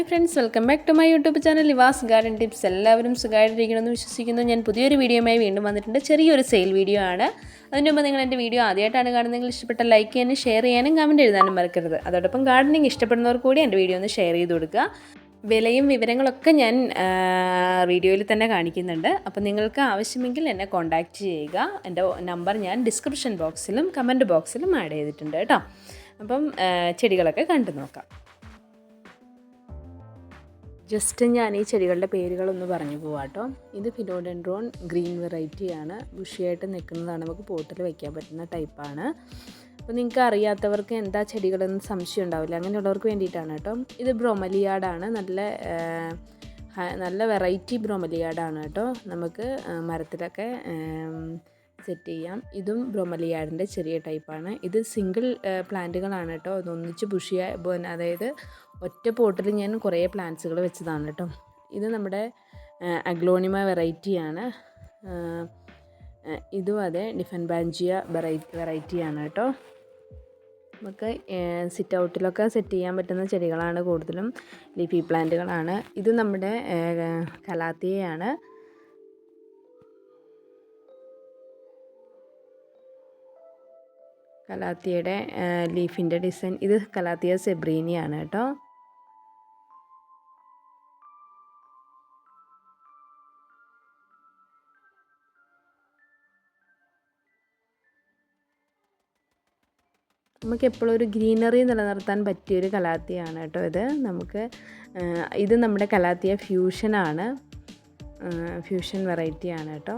Hi friends welcome back to my YouTube channel Livas garden tips. എല്ലാവരും സുഖമായിട്ടിരിക്കണമെന്ന് വിശ്വസിക്കുന്നു. ഞാൻ പുതിയൊരു വീഡിയോയുമായി വീണ്ടും വന്നിട്ടുണ്ട്. ചെറിയൊരു സെയിൽ വീഡിയോ ആണ്. അതിന് മുമ്പ് നിങ്ങൾ എന്റെ വീഡിയോ ആദ്യമായിട്ടാണ് കാണുന്നതെങ്കിൽ ഇഷ്ടപ്പെട്ട ലൈക്ക് ചെയ്യാനും ഷെയർ ചെയ്യാനും കമന്റ് എഴുതാനും മറക്കരുത്. അതോടൊപ്പം ഗാർഡനിങ് ഇഷ്ടപ്പെടുന്നവർ കൂടി എന്റെ വീഡിയോ ഒന്ന് ഷെയർ ചെയ്ത് കൊടുക്കുക. വിലയും വിവരങ്ങളൊക്കെ ഞാൻ വീഡിയോയിൽ തന്നെ കാണിക്കുന്നുണ്ട്. അപ്പോൾ നിങ്ങൾക്ക് ആവശ്യമെങ്കിൽ എന്നെ കോൺടാക്റ്റ് ചെയ്യുക. എന്റെ നമ്പർ ഞാൻ ഡിസ്ക്രിപ്ഷൻ ബോക്സിലും കമന്റ് ബോക്സിലും ആഡ് ചെയ്തിട്ടുണ്ട് കേട്ടോ. അപ്പം ചെടികളൊക്കെ കണ്ടു നോക്കാം. ജസ്റ്റ് ഞാൻ ഈ ചെടികളുടെ പേരുകളൊന്ന് പറഞ്ഞു പോവാട്ടോ ഇത് ഫിലോഡെൻഡ്രോൺ ഗ്രീൻ വെറൈറ്റിയാണ് ബുഷിയായിട്ട് നിൽക്കുന്നതാണ്. നമുക്ക് പോട്ടിൽ വയ്ക്കാൻ പറ്റുന്ന ടൈപ്പാണ് അപ്പോൾ നിങ്ങൾക്ക് അറിയാത്തവർക്ക് എന്താ ചെടികളെന്ന് സംശയം ഉണ്ടാവില്ല. അങ്ങനെയുള്ളവർക്ക് വേണ്ടിയിട്ടാണ് കേട്ടോ ഇത് ബ്രോമലിയാടാണ് നല്ല നല്ല വെറൈറ്റി ബ്രോമലിയാടാണ് കേട്ടോ നമുക്ക് മരത്തിലൊക്കെ സെറ്റ് ചെയ്യാം. ഇതും ബ്രോമലിയാഡിന്റെ ചെറിയ ടൈപ്പാണ് ഇത് സിംഗിൾ പ്ലാന്റുകളാണ് കേട്ടോ അതൊന്നിച്ച് ബോ- അതായത് ഒറ്റ പോട്ടിൽ ഞാൻ കുറേ പ്ലാന്റ്സുകൾ വെച്ചതാണ് കേട്ടോ ഇത് നമ്മുടെ അഗ്ലോണിമ വെറൈറ്റിയാണ് ഇതും അതെ ഡിഫൻ ബാഞ്ചിയ വെറൈറ്റി വെറൈറ്റിയാണ് കേട്ടോ നമുക്ക് സിറ്റ് ഔട്ടിലൊക്കെ സെറ്റ് ചെയ്യാൻ പറ്റുന്ന ചെടികളാണ് കൂടുതലും ലീഫി പ്ലാന്റുകളാണ് ഇത് നമ്മുടെ കലാത്തിയയാണ്. കലാത്തിയയുടെ ലീഫിന്റെ ഡിസൈൻ. ഇത് കലാത്തിയ സെബ്രീനിയാണ് കേട്ടോ. നമുക്ക് എപ്പോഴും ഒരു ഗ്രീനറി നിലനിർത്താൻ പറ്റിയൊരു കലാത്തിയാണ് കേട്ടോ ഇത്. നമുക്ക് ഇത് നമ്മുടെ കലാത്തിയ ഫ്യൂഷനാണ്. ഫ്യൂഷൻ വെറൈറ്റിയാണ് കേട്ടോ.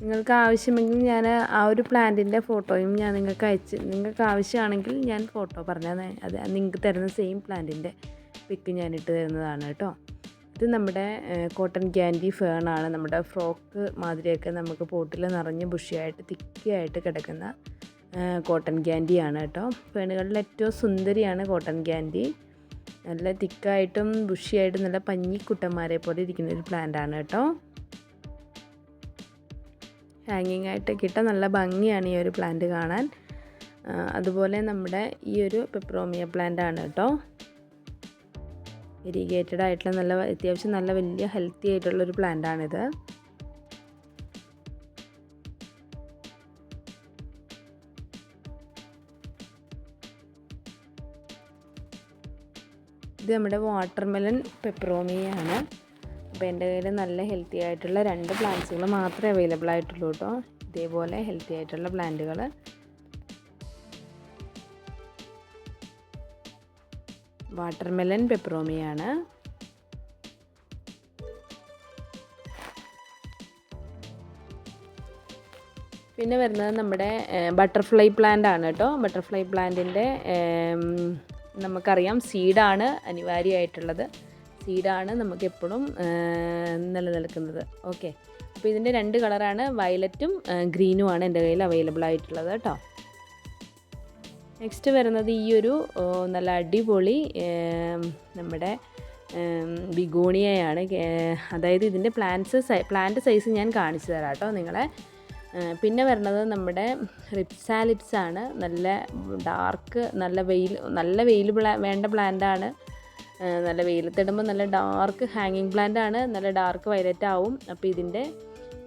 നിങ്ങൾക്ക് ആവശ്യമെങ്കിൽ ഞാൻ ആ ഒരു പ്ലാന്റിന്റെ ഫോട്ടോയും ഞാൻ നിങ്ങൾക്ക് അയച്ച് നിങ്ങൾക്ക് ആവശ്യമാണെങ്കിൽ ഞാൻ ഫോട്ടോ പറഞ്ഞാൽ അത് നിങ്ങൾക്ക് തരുന്ന സെയിം പ്ലാന്റിന്റെ പിക്ക് ഞാൻ ഇട്ട് തരുന്നതാണ് കേട്ടോ. ഇത് നമ്മുടെ കോട്ടൺ ക്യാൻഡി ഫേണാണ് നമ്മുടെ ഫ്രോക്ക് മാതിരിയൊക്കെ നമുക്ക് പോട്ടിൽ നിറഞ്ഞ് ബുഷിയായിട്ട് തിക്കിയായിട്ട് കിടക്കുന്ന കോട്ടൺ ക്യാൻഡിയാണ് കേട്ടോ. ഫേണുകളിൽ ഏറ്റവും സുന്ദരിയാണ് കോട്ടൺ ക്യാൻഡി നല്ല തിക്കായിട്ടും ബുഷിയായിട്ടും നല്ല പഞ്ഞിക്കുട്ടന്മാരെ പോലെ ഇരിക്കുന്ന ഒരു പ്ലാന്റാണ് കേട്ടോ. ഹാങ്ങിങ് ആയിട്ട് കിട്ടാൻ നല്ല ഭംഗിയാണ് ഈ ഒരു പ്ലാന്റ് കാണാൻ. അതുപോലെ നമ്മുടെ ഈ ഒരു പെപ്രോമിയ പ്ലാന്റ് ആണ് കേട്ടോ ഇറിഗേറ്റഡ് ആയിട്ടുള്ള നല്ല അത്യാവശ്യം നല്ല വലിയ ഹെൽത്തി ആയിട്ടുള്ള ഒരു പ്ലാന്റ് ആണിത്. ഇത് നമ്മുടെ വാട്ടർമെലൺ പെപ്രോമിയാണ് അപ്പോൾ എന്റെ കയ്യിൽ നല്ല ഹെൽത്തി ആയിട്ടുള്ള രണ്ട് പ്ലാന്റ്സുകൾ മാത്രമേ അവൈലബിൾ ആയിട്ടുള്ളൂ കേട്ടോ. ഇതേപോലെ ഹെൽത്തി ആയിട്ടുള്ള പ്ലാന്റുകൾ. വാട്ടർമെലൺ പെപ്രോമിയാണ്. പിന്നെ വരുന്നത് നമ്മുടെ ബട്ടർഫ്ലൈ പ്ലാന്റ് ആണ് കേട്ടോ. ബട്ടർഫ്ലൈ പ്ലാന്റിന്റെ നമുക്കറിയാം സീഡാണ് അനിവാര്യമായിട്ടുള്ളത്. സീഡാണ് നമുക്ക് എപ്പോഴും നിലനിൽക്കുന്നത്. ഓക്കെ. അപ്പോൾ ഇതിന്റെ രണ്ട് കളറാണ് വയലറ്റും ഗ്രീനുമാണ് എന്റെ കയ്യിൽ അവൈലബിൾ ആയിട്ടുള്ളത് കേട്ടോ. നെക്സ്റ്റ് വരുന്നത് ഈ ഒരു നല്ല അടിപൊളി നമ്മുടെ ബിഗോണിയയാണ്. അതായത് ഇതിന്റെ പ്ലാന്റ്സ് പ്ലാന്റ് സൈസ് ഞാൻ കാണിച്ചു തരാം കേട്ടോ നിങ്ങളെ. പിന്നെ വരുന്നത് നമ്മുടെ റിപ്സാലിപ്സ് ആണ് നല്ല ഡാർക്ക് നല്ല വെയിൽ നല്ല വെയിൽ വേണ്ട പ്ലാന്റാണ്. നല്ല വെയിലത്തിടുമ്പോൾ നല്ല ഡാർക്ക് ഹാങ്ങിങ് പ്ലാന്റ് ആണ്. നല്ല ഡാർക്ക് വയലറ്റ് ആവും. അപ്പോൾ ഇതിന്റെ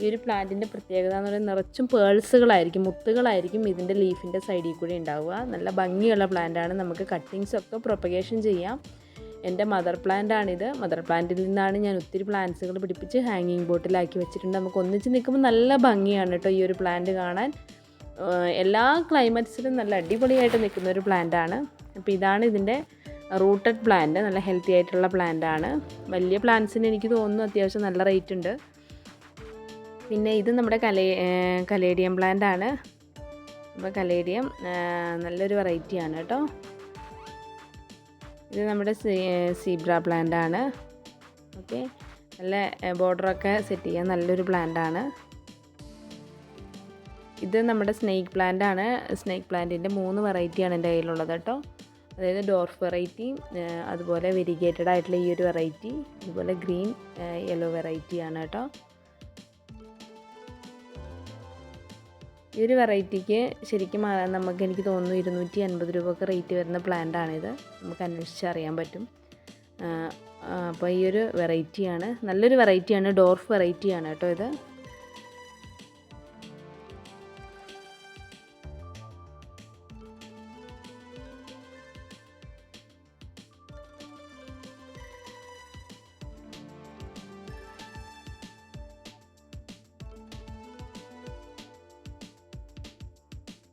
ഈ ഒരു പ്ലാന്റിന്റെ പ്രത്യേകത എന്ന് പറയുന്നത് നിറച്ചും പേൾസുകളായിരിക്കും മുത്തുകളായിരിക്കും ഇതിന്റെ ലീഫിന്റെ സൈഡിൽ കൂടി ഉണ്ടാവുക. നല്ല ഭംഗിയുള്ള ആണ്. നമുക്ക് കട്ടിങ്സ് ഒക്കെ പ്രൊപ്പഗേഷൻ ചെയ്യാം. എന്റെ മദർ പ്ലാന്റ് ആണിത്. മദർ പ്ലാന്റിൽ നിന്നാണ് ഞാൻ ഒത്തിരി പ്ലാന്റ്സുകൾ പിടിപ്പിച്ച് ഹാങ്ങിങ് ബോട്ടിലാക്കി വെച്ചിട്ടുണ്ട്. നമുക്ക് ഒന്നിച്ച് നിൽക്കുമ്പോൾ നല്ല ഭംഗിയാണ് കേട്ടോ ഈ ഒരു പ്ലാന്റ് കാണാൻ. എല്ലാ ക്ലൈമറ്റ്സിലും നല്ല അടിപൊളിയായിട്ട് നിൽക്കുന്ന ഒരു പ്ലാന്റ് ആണ്. അപ്പോൾ ഇതാണ് ഇതിന്റെ റൂട്ടഡ് പ്ലാന്റ് നല്ല ഹെൽത്തി ആയിട്ടുള്ള പ്ലാന്റ് ആണ്. വലിയ പ്ലാന്റ്സിന് എനിക്ക് തോന്നുന്നു അത്യാവശ്യം നല്ല റേറ്റ് ഉണ്ട്. പിന്നെ ഇത് നമ്മുടെ കലേ കലേഡിയം പ്ലാന്റ് ആണ്. അപ്പോൾ കലേഡിയം നല്ലൊരു വെറൈറ്റിയാണ് കേട്ടോ. ഇത് നമ്മുടെ സീബ്ര പ്ലാന്റ് ആണ്. ഓക്കെ. നല്ല ബോർഡറൊക്കെ സെറ്റ് ചെയ്യാൻ നല്ലൊരു പ്ലാന്റ് ആണ്. ഇത് നമ്മുടെ സ്നേക്ക് പ്ലാന്റ് ആണ്. സ്നേക്ക് പ്ലാന്റിന്റെ മൂന്ന് വെറൈറ്റിയാണ് എന്റെ കയ്യിലുള്ളത് കേട്ടോ. അതായത് ഡോർഫ് വെറൈറ്റി അതുപോലെ വെരിഗേറ്റഡ് ആയിട്ടുള്ള ഈ ഒരു വെറൈറ്റി അതുപോലെ ഗ്രീൻ യെല്ലോ വെറൈറ്റി ആണ് കേട്ടോ. ഈ ഒരു വെറൈറ്റിക്ക് ശരിക്കും നമുക്ക് എനിക്ക് തോന്നുന്നു ഇരുന്നൂറ്റി അൻപത് രൂപയൊക്കെ റേറ്റ് വരുന്ന പ്ലാന്റ് ആണിത്. നമുക്ക് അന്വേഷിച്ചറിയാൻ പറ്റും. അപ്പോൾ ഈ ഒരു വെറൈറ്റിയാണ് നല്ലൊരു വെറൈറ്റിയാണ് ഡോർഫ് വെറൈറ്റിയാണ് കേട്ടോ ഇത്.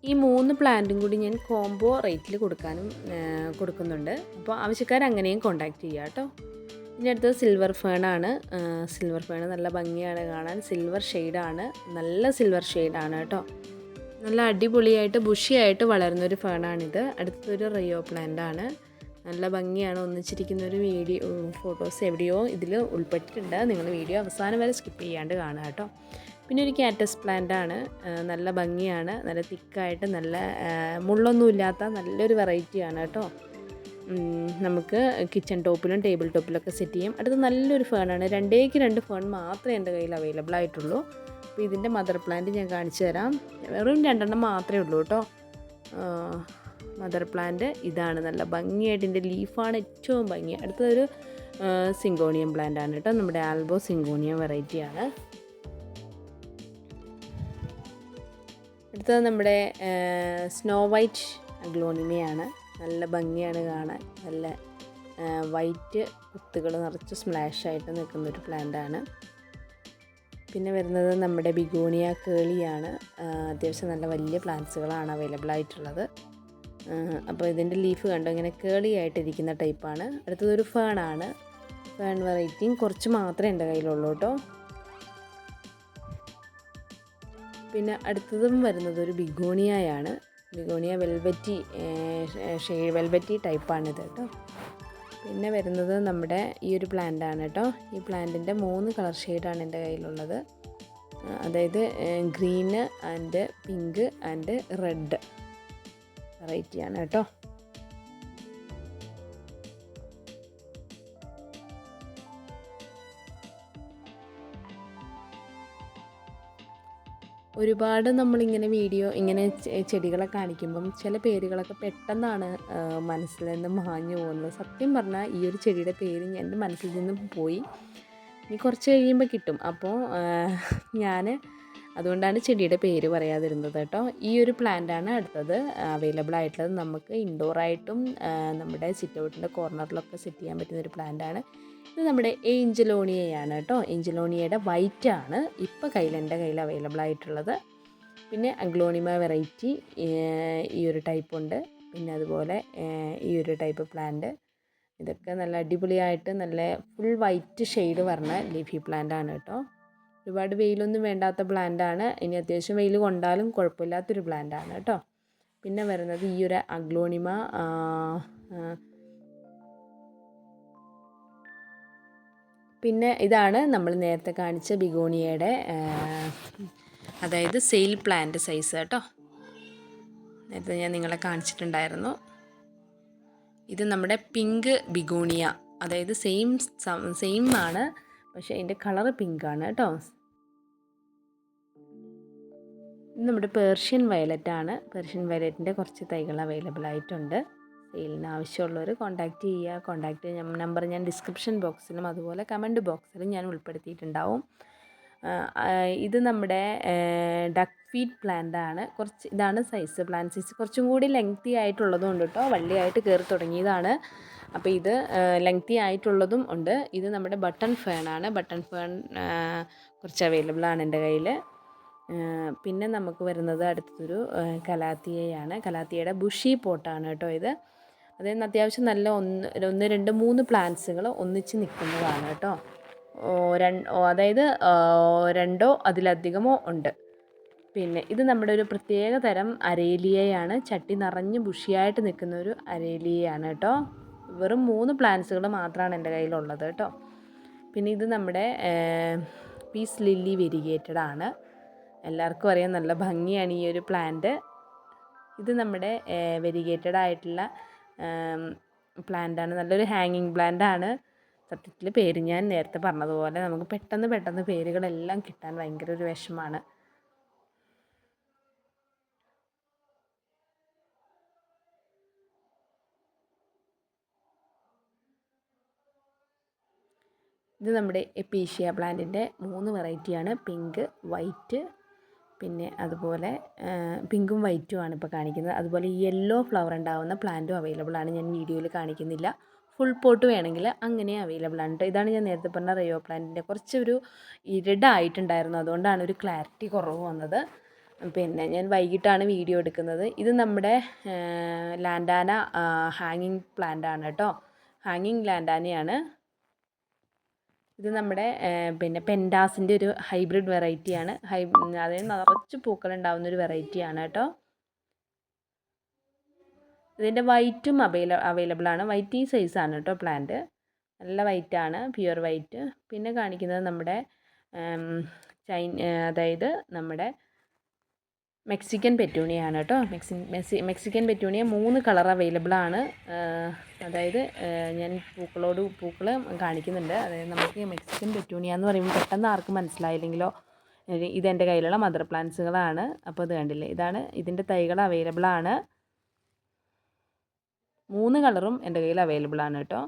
ഈ മൂന്ന് പ്ലാന്റും കൂടി ഞാൻ കോംബോ റേറ്റിൽ കൊടുക്കാനും കൊടുക്കുന്നുണ്ട്. അപ്പോൾ ആവശ്യക്കാർ അങ്ങനെയും കോണ്ടാക്ട് ചെയ്യുക കേട്ടോ ഇതിന്റെ അടുത്ത് സിൽവർ ഫേണാണ് സിൽവർ ഫേൺ നല്ല ഭംഗിയാണ് കാണാൻ. സിൽവർ ഷെയ്ഡാണ് നല്ല സിൽവർ ഷെയ്ഡാണ് കേട്ടോ നല്ല അടിപൊളിയായിട്ട് ബുഷിയായിട്ട് വളരുന്നൊരു ഫേണാണിത് അടുത്തൊരു റിയോ പ്ലാന്റ് ആണ്. നല്ല ഭംഗിയാണ്. ഒന്നിച്ചിരിക്കുന്ന ഒരു വീഡിയോ ഫോട്ടോസ് എവിടെയോ ഇതിൽ ഉൾപ്പെട്ടിട്ടുണ്ട്. നിങ്ങൾ വീഡിയോ അവസാനം വരെ സ്കിപ്പ് ചെയ്യാണ്ട് കാണുക കേട്ടോ പിന്നെ ഒരു കാറ്റസ് പ്ലാന്റ് ആണ്. നല്ല ഭംഗിയാണ്. നല്ല തിക്കായിട്ട് നല്ല മുള്ളൊന്നും മുള്ളൊന്നുമില്ലാത്ത നല്ലൊരു വെറൈറ്റിയാണ് കേട്ടോ. നമുക്ക് കിച്ചൺ ടോപ്പിലും ടേബിൾ ടോപ്പിലൊക്കെ സെറ്റ് ചെയ്യാം. അടുത്ത് നല്ലൊരു ഫേണാണ് രണ്ടേക്ക് രണ്ട് ഫേൺ മാത്രമേ എന്റെ കയ്യിൽ അവൈലബിൾ ആയിട്ടുള്ളൂ. അപ്പോൾ ഇതിന്റെ മദർ പ്ലാന്റ് ഞാൻ കാണിച്ചു തരാം. വെറും രണ്ടെണ്ണം മാത്രമേ ഉള്ളൂ കേട്ടോ. മദർ പ്ലാന്റ് ഇതാണ്. നല്ല ഭംഗിയായിട്ട് ഇതിന്റെ ലീഫാണ് ഏറ്റവും ഭംഗി. അടുത്തൊരു സിങ്കോണിയം പ്ലാന്റ് ആണ് കേട്ടോ. നമ്മുടെ ആൽബോ സിങ്കോണിയം വെറൈറ്റിയാണ് അടുത്തത് നമ്മുടെ സ്നോ വൈറ്റ് ഗ്ലോണിമയാണ് നല്ല ഭംഗിയാണ് കാണാൻ. നല്ല വൈറ്റ് കുത്തുകൾ നിറച്ച് സ്പ്ലാഷ് ആയിട്ട് നിൽക്കുന്ന ഒരു പ്ലാന്റാണ് പിന്നെ വരുന്നത് നമ്മുടെ ബിഗോണിയ കേളിയാണ്. അത്യാവശ്യം നല്ല വലിയ പ്ലാന്റ്സുകളാണ് അവൈലബിൾ ആയിട്ടുള്ളത്. അപ്പോൾ ഇതിന്റെ ലീഫ് കണ്ടോ? ഇങ്ങനെ കേളി ആയിട്ടിരിക്കുന്ന ടൈപ്പാണ് അടുത്തതൊരു ഫേണാണ് ഫേൺ വെറൈറ്റിയും കുറച്ച് മാത്രമേ എന്റെ കയ്യിലുള്ളൂ കേട്ടോ. പിന്നെ അടുത്തതും വരുന്നത് ഒരു ബിഗോണിയയാണ്. ബിഗോണിയ വെൽവെറ്റി ഷേ വെൽവെറ്റി ടൈപ്പാണിത് കേട്ടോ. പിന്നെ വരുന്നത് നമ്മുടെ ഈ ഒരു പ്ലാന്റ് ആണ് കേട്ടോ. ഈ പ്ലാന്റിന്റെ മൂന്ന് കളർ ഷെയ്ഡാണ് എന്റെ കയ്യിലുള്ളത്. അതായത് green and pink and red വെറൈറ്റിയാണ് കേട്ടോ. ഒരുപാട് നമ്മളിങ്ങനെ വീഡിയോ ഇങ്ങനെ ചെടികളെ കാണിക്കുമ്പം ചില പേരുകളൊക്കെ പെട്ടെന്നാണ് മനസ്സിൽ നിന്ന് മാഞ്ഞു പോകുന്നത്. സത്യം പറഞ്ഞാൽ ഈ ഒരു ചെടിയുടെ പേര് എന്റെ മനസ്സിൽ നിന്നും പോയി. ഇനി കുറച്ച് കഴിയുമ്പോൾ കിട്ടും. അപ്പോൾ ഞാൻ അതുകൊണ്ടാണ് ചെടിയുടെ പേര് പറയാതിരുന്നത് കേട്ടോ. ഈ ഒരു പ്ലാന്റാണ് അടുത്തത് അവൈലബിൾ ആയിട്ടുള്ളത്. നമുക്ക് ഇൻഡോർ ആയിട്ടും നമ്മുടെ സിറ്റ് ഔട്ടിന്റെ കോർണറിലൊക്കെ സെറ്റ് ചെയ്യാൻ പറ്റുന്ന ഒരു പ്ലാന്റാണ് ഇത് നമ്മുടെ ഏഞ്ചലോണിയയാണ് കേട്ടോ. ഏഞ്ചലോണിയയുടെ ആണ് ഇപ്പോൾ കയ്യിൽ എന്റെ കയ്യിൽ അവൈലബിൾ ആയിട്ടുള്ളത്. പിന്നെ അഗ്ലോണിമ വെറൈറ്റി ഈ ഒരു ടൈപ്പ് ഉണ്ട്. പിന്നെ അതുപോലെ ഈ ഒരു ടൈപ്പ് പ്ലാന്റ് ഇതൊക്കെ നല്ല അടിപൊളിയായിട്ട് നല്ല ഫുൾ വൈറ്റ് ഷെയ്ഡ് പറഞ്ഞ ലീഫി പ്ലാന്റ് ആണ് കേട്ടോ. ഒരുപാട് വെയിലൊന്നും വേണ്ടാത്ത പ്ലാന്റാണ് ഇനി അത്യാവശ്യം വെയിൽ കൊണ്ടാലും കുഴപ്പമില്ലാത്തൊരു പ്ലാന്റാണ് കേട്ടോ. പിന്നെ വരുന്നത് ഈ ഒരു അഗ്ലോണിമ പിന്നെ ഇതാണ് നമ്മൾ നേരത്തെ കാണിച്ച ബിഗോണിയയുടെ അതായത് സെയിൽ പ്ലാന്റ് സൈസ് കേട്ടോ. നേരത്തെ ഞാൻ നിങ്ങളെ കാണിച്ചിട്ടുണ്ടായിരുന്നു. ഇത് നമ്മുടെ പിങ്ക് ബിഗോണിയ അതായത് സെയിം സെയിം ആണ്. പക്ഷേ അതിന്റെ കളറ് പിങ്കാണ് കേട്ടോ. നമ്മുടെ പേർഷ്യൻ വയലറ്റ് ആണ് പേർഷ്യൻ വയലറ്റിന്റെ കുറച്ച് തൈകൾ അവൈലബിൾ ആയിട്ടുണ്ട്. സെയിലിന് ആവശ്യമുള്ളവർ കോൺടാക്റ്റ് ചെയ്യുക. കോൺടാക്റ്റ് നമ്പർ ഞാൻ ഡിസ്ക്രിപ്ഷൻ ബോക്സിലും അതുപോലെ കമന്റ് ബോക്സിലും ഞാൻ ഉൾപ്പെടുത്തിയിട്ടുണ്ടാവും. ഇത് നമ്മുടെ ഡക്ക് ഫീഡ് പ്ലാന്റ് ആണ്. കുറച്ച് ഇതാണ് സൈസ്. പ്ലാന്റ് സൈസ് കുറച്ചും കൂടി ലെങ്തി ആയിട്ടുള്ളതും ഉണ്ട് കേട്ടോ വള്ളിയായിട്ട് കയറി തുടങ്ങിയതാണ്. അപ്പോൾ ഇത് ലെങ്തി ആയിട്ടുള്ളതും ഉണ്ട്. ഇത് നമ്മുടെ ബട്ടൺ ഫേൺ ആണ്. ബട്ടൺ ഫേൺ കുറച്ച് അവൈലബിൾ ആണ് എന്റെ കയ്യിൽ. പിന്നെ നമുക്ക് വരുന്നത് അടുത്തൊരു കലാത്തിയയാണ്. കലാത്തിയയുടെ ബുഷി പോട്ടാണ് കേട്ടോ ഇത്. അതായത് അത്യാവശ്യം നല്ല ഒന്ന് ഒന്ന് രണ്ട് മൂന്ന് പ്ലാന്റ്സുകൾ ഒന്നിച്ച് നിൽക്കുന്നതാണ് കേട്ടോ. രണ്ട് അതായത് രണ്ടോ അതിലധികമോ ഉണ്ട്. പിന്നെ ഇത് നമ്മുടെ ഒരു പ്രത്യേക തരം അരേലിയയാണ്. ചട്ടി നിറഞ്ഞ് ബുഷിയായിട്ട് നിൽക്കുന്ന ഒരു അരേലിയയാണ് കേട്ടോ. വെറും മൂന്ന് പ്ലാന്റ്സുകൾ മാത്രമാണ് എന്റെ കയ്യിലുള്ളത് കേട്ടോ. പിന്നെ ഇത് നമ്മുടെ പീസ് ലില്ലി വെരിഗേറ്റഡ് ആണ്. എല്ലാവർക്കും അറിയാം നല്ല ഭംഗിയാണ് ഈ ഒരു പ്ലാന്റ് ഇത് നമ്മുടെ വെരിഗേറ്റഡ് ആയിട്ടുള്ള പ്ലാന്റാണ് നല്ലൊരു ഹാങ്ങിങ് പ്ലാന്റ് ആണ്. സത്യത്തിൽ പേര് ഞാൻ നേരത്തെ പറഞ്ഞതുപോലെ നമുക്ക് പെട്ടെന്ന് പെട്ടെന്ന് പേരുകളെല്ലാം കിട്ടാൻ ഭയങ്കര ഒരു വിഷമമാണ്. ഇത് നമ്മുടെ എപ്പീഷ്യ പ്ലാന്റിന്റെ മൂന്ന് വെറൈറ്റിയാണ് പിങ്ക് വൈറ്റ് പിന്നെ അതുപോലെ പിങ്കും വൈറ്റും ആണ് ഇപ്പോൾ കാണിക്കുന്നത്. അതുപോലെ യെല്ലോ ഫ്ലവർ ഉണ്ടാകുന്ന പ്ലാന്റും അവൈലബിൾ ആണ്. ഞാൻ വീഡിയോയിൽ കാണിക്കുന്നില്ല. ഫുൾ പോട്ട് വേണമെങ്കിൽ അങ്ങനെ അവൈലബിൾ ആണ് ഇതാണ് ഞാൻ നേരത്തെ പറഞ്ഞ റയോ പ്ലാന്റിന്റെ കുറച്ചൊരു ഇരടായിട്ടുണ്ടായിരുന്നു അതുകൊണ്ടാണ് ഒരു ക്ലാരിറ്റി കുറവ് വന്നത്. പിന്നെ ഞാൻ വൈകിട്ടാണ് വീഡിയോ എടുക്കുന്നത്. ഇത് നമ്മുടെ ലാൻഡാന ഹാങ്ങിങ് പ്ലാന്റ് ആണ് കേട്ടോ ഹാങ്ങിങ് ലാൻഡാനയാണ് ഇത് നമ്മുടെ പിന്നെ പെൻഡാസിന്റെ ഒരു ഹൈബ്രിഡ് വെറൈറ്റിയാണ്. ഹൈ അതായത് നിറച്ച് പൂക്കളുണ്ടാവുന്ന ഒരു വെറൈറ്റിയാണ് കേട്ടോ. ഇതിന്റെ വൈറ്റും അവൈല അവൈലബിൾ ആണ് വൈറ്റ് ഈ സൈസാണ് കേട്ടോ പ്ലാന്റ്. നല്ല വൈറ്റ് ആണ് പ്യുവർ വൈറ്റ്. പിന്നെ കാണിക്കുന്നത് നമ്മുടെ ചൈന അതായത് നമ്മുടെ മെക്സിക്കൻ പെറ്റൂണിയാണ് കേട്ടോ. മെക്സി മെസ്സി മെക്സിക്കൻ പെറ്റൂണിയ മൂന്ന് കളർ അവൈലബിൾ ആണ്. അതായത് ഞാൻ പൂക്കളോട് പൂക്കൾ കാണിക്കുന്നുണ്ട്. അതായത് നമുക്ക് മെക്സിക്കൻ പെറ്റൂണിയ എന്ന് പറയുമ്പോൾ പെട്ടെന്ന് ആർക്കും മനസ്സിലായില്ലെങ്കിലോ ഇതെന്റെ കയ്യിലുള്ള മദർ പ്ലാന്റ്സുകളാണ് അപ്പോൾ ഇത് കണ്ടില്ലേ? ഇതാണ് ഇതിന്റെ തൈകൾ അവൈലബിൾ ആണ്. മൂന്ന് കളറും എന്റെ കയ്യിൽ അവൈലബിൾ ആണ് കേട്ടോ.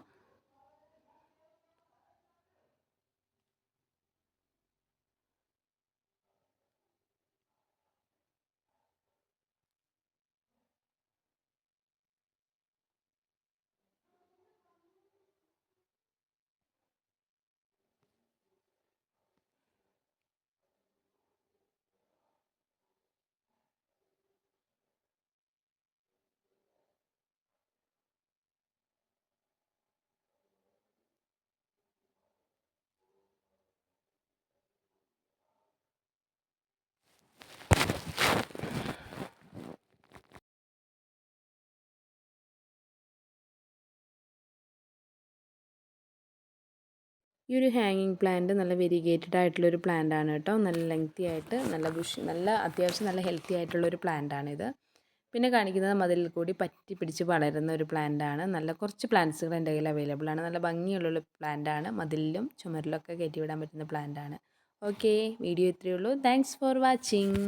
ഈ ഒരു ഹാങ്ങിങ് പ്ലാന്റ് നല്ല വെരിഗേറ്റഡ് ആയിട്ടുള്ളൊരു പ്ലാന്റ് ആണ് കേട്ടോ. നല്ല ലെങ്തി ആയിട്ട് നല്ല ബുഷ് നല്ല അത്യാവശ്യം നല്ല ഹെൽത്തി ആയിട്ടുള്ളൊരു പ്ലാന്റ് ആണിത് പിന്നെ കാണിക്കുന്നത് മതിലിൽ കൂടി പറ്റി പിടിച്ച് വളരുന്ന ഒരു പ്ലാന്റ് ആണ്. നല്ല കുറച്ച് പ്ലാന്റ്സുകൾ എന്റെ കയ്യിൽ അവൈലബിൾ ആണ്. നല്ല ഭംഗിയുള്ളൊരു പ്ലാന്റ് ആണ്. മതിലിലും ചുമരിലൊക്കെ കയറ്റി വിടാൻ പറ്റുന്ന പ്ലാന്റ് ആണ്. ഓക്കെ വീഡിയോ ഇത്രയേ ഉള്ളൂ. Thanks for watching